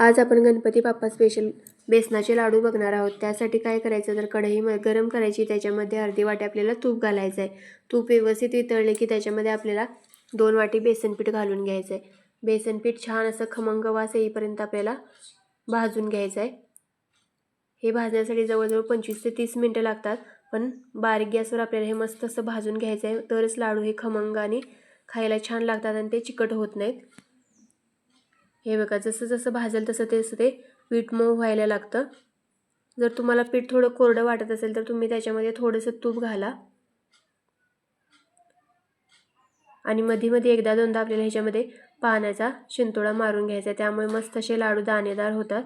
आज आपण गणपती बाप्पा स्पेशल बेसनाचे लाडू बघणार आहोत. त्यासाठी काय करायचं? तर कढई म गरम करायची. त्याच्यामध्ये अर्धी वाटी आपल्याला तूप घालायचं आहे तूप व्यवस्थित वितळले की त्याच्यामध्ये आपल्याला दोन वाटी बेसनपीठ घालून घ्यायचं आहे बेसनपीठ छान असं खमंग वास येईपर्यंत आपल्याला भाजून घ्यायचं आहे हे भाजण्यासाठी जवळजवळ पंचवीस ते तीस मिनटं लागतात. पण बारीक गॅसवर आपल्याला हे मस्त असं भाजून घ्यायचं आहे तरच लाडू हे खमंग आणि खायला छान लागतात आणि ते चिकट होत नाहीत. हे बघा जसं जसं भाजेल तसं ते तसं ते पीठ मऊ व्हायला लागतं. जर तुम्हाला पीठ थोडं कोरडं वाटत असेल तर तुम्ही त्याच्यामध्ये थोडंसं तूप घाला. आणि मध्ये मध्ये एकदा दोनदा आपल्याला ह्याच्यामध्ये पाण्याचा शिंतोडा मारून घ्यायचा त्यामुळे मस्त असे लाडू दाणेदार होतात.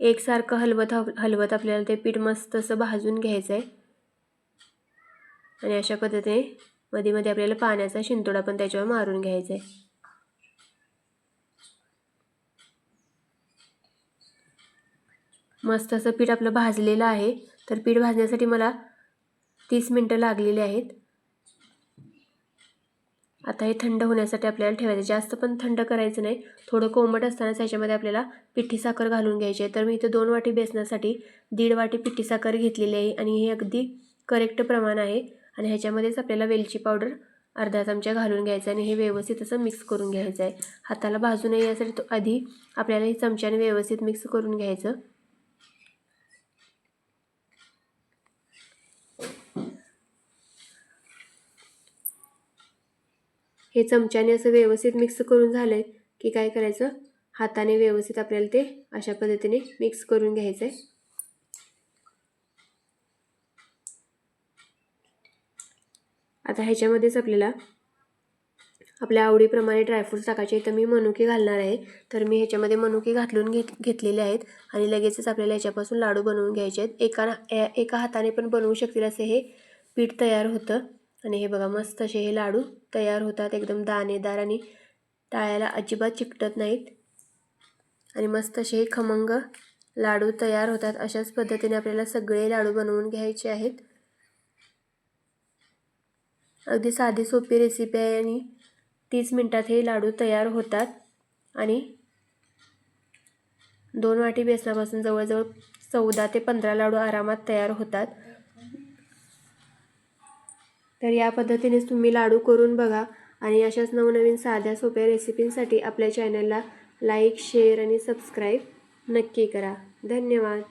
एकसारखं हलवत हलवत आपल्याला ते पीठ मस्त असं भाजून घ्यायचं आहे आणि अशा पद्धतीने मध्ये मध्ये आपल्याला पाण्याचा शिंतोडा पण त्याच्यावर मारून घ्यायचा आहे मस्त असं पीठ आपलं भाजलेलं आहे. तर पीठ भाजण्यासाठी मला तीस मिनटं लागलेली आहेत. आता हे थंड होण्यासाठी आपल्याला ठेवायचं. जास्त पण थंड करायचं नाही. थोडं कोंबट असतानाच ह्याच्यामध्ये आपल्याला पिठी साखर घालून घ्यायची आहे. तर मी इथं दोन वाटी बेसनासाठी दीड वाटी पिठी साखर घेतलेली आहे. आणि हे अगदी करेक्ट प्रमाण आहे. आणि ह्याच्यामध्येच आपल्याला वेलची पावडर अर्धा चमचा घालून घ्यायचा आणि हे व्यवस्थित असं मिक्स करून घ्यायचं आहे. हाताला भाजू नये यासाठी तो आधी आपल्याला हे चमच्याने व्यवस्थित मिक्स करून घ्यायचं. हे चमच्याने असं व्यवस्थित मिक्स करून झालं आहे की काय करायचं? हाताने व्यवस्थित आपल्याला ते अशा पद्धतीने मिक्स करून घ्यायचं आहे आता ह्याच्यामध्येच आपल्याला आपल्या आवडीप्रमाणे ड्रायफ्रूट्स टाकायचे तर मी मनुके घालणार आहे. तर मी ह्याच्यामध्ये मनुके घातलून घेत घेतलेले आहेत. आणि लगेचच आपल्याला ह्याच्यापासून लाडू बनवून घ्यायचे आहेत. एका एका हाताने पण बनवू शकतील असे हे पीठ तयार होतं. आणि हे बघा मस्त असे हे लाडू तयार होतात. एकदम दाणेदार आणि टाळ्याला अजिबात चिकटत नाहीत. आणि मस्त असे हे खमंग लाडू तयार होतात. अशाच पद्धतीने आपल्याला सगळे लाडू बनवून घ्यायचे आहेत. अगदी साधी सोपी रेसिपी आहे आणि तीस मिनटात हे लाडू तयार होतात. आणि दोन वाटी बेसनापासून जवळजवळ चौदा ते पंधरा लाडू आरामात तयार होतात. तर या पद्धतीनेच तुम्ही लाडू करून बघा आणि अशाच नवनवीन साध्या सोप्या रेसिपींसाठी आपल्या चॅनलला लाईक शेअर आणि सबस्क्राईब नक्की करा. धन्यवाद.